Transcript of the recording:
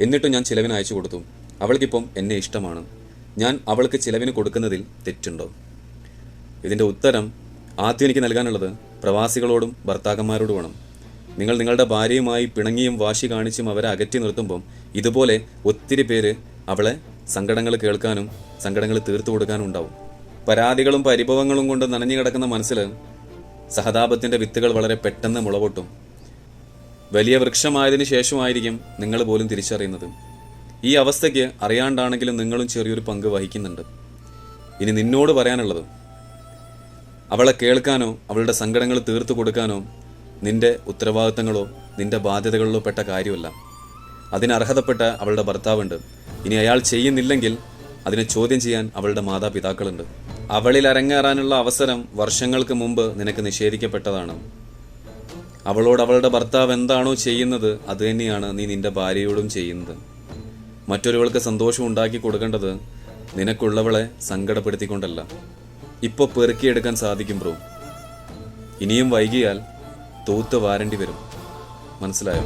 എന്നിട്ടും ഞാൻ ചിലവിന് അയച്ചു കൊടുത്തു. അവൾക്കിപ്പം എന്നെ ഇഷ്ടമാണ്. ഞാൻ അവൾക്ക് ചിലവിന് കൊടുക്കുന്നതിൽ തെറ്റുണ്ടോ? ഇതിന്റെ ഉത്തരം ആദ്യം എനിക്ക് നൽകാനുള്ളത് പ്രവാസികളോടും ഭർത്താക്കന്മാരോടുമാണ് നിങ്ങൾ നിങ്ങളുടെ ഭാര്യയുമായി പിണങ്ങിയും വാശി കാണിച്ചും അവരെ അകറ്റി നിർത്തുമ്പം ഇതുപോലെ ഒത്തിരി പേര് അവളെ സങ്കടങ്ങൾ കേൾക്കാനും സങ്കടങ്ങൾ തീർത്തു കൊടുക്കാനും ഉണ്ടാവും. പരാതികളും പരിഭവങ്ങളും കൊണ്ട് നനഞ്ഞു കിടക്കുന്ന മനസ്സിൽ സഹതാപത്തിന്റെ വിത്തുകൾ വളരെ പെട്ടെന്ന് മുളപൊട്ടും. വലിയ വൃക്ഷമായതിനു ശേഷമായിരിക്കും നിങ്ങൾ പോലും തിരിച്ചറിയുന്നത്. ഈ അവസ്ഥയ്ക്ക് അറിയാണ്ടാണെങ്കിലും നിങ്ങളും ചെറിയൊരു പങ്ക് വഹിക്കുന്നുണ്ട്. ഇനി നിന്നോട് പറയാനുള്ളത് അവളെ കേൾക്കാനോ അവളുടെ സങ്കടങ്ങൾ തീർത്തു കൊടുക്കാനോ നിന്റെ ഉത്തരവാദിത്തങ്ങളോ നിന്റെ ബാധ്യതകളിലോ പെട്ട കാര്യമല്ല. അതിന് അർഹതപ്പെട്ട അവളുടെ ഭർത്താവുണ്ട്. ഇനി അയാൾ ചെയ്യുന്നില്ലെങ്കിൽ അതിനെ ചോദ്യം ചെയ്യാൻ അവളുടെ മാതാപിതാക്കളുണ്ട്. അവളിൽ അരങ്ങേറാനുള്ള അവസരം വർഷങ്ങൾക്ക് മുമ്പ് നിനക്ക് നിഷേധിക്കപ്പെട്ടതാണ്. അവളോട് അവളുടെ ഭർത്താവ് എന്താണോ ചെയ്യുന്നത് അത് തന്നെയാണ് നീ നിന്റെ ഭാര്യയോടും ചെയ്യുന്നത്. മറ്റൊരുവൾക്ക് സന്തോഷം ഉണ്ടാക്കി കൊടുക്കേണ്ടത് നിനക്കുള്ളവളെ സങ്കടപ്പെടുത്തിക്കൊണ്ടല്ല. ഇപ്പോൾ പെറുക്കിയെടുക്കാൻ സാധിക്കും ബ്രോ. ഇനിയും വൈകിയാൽ തൂത്ത് വാരേണ്ടി വരും. മനസ്സിലായോ?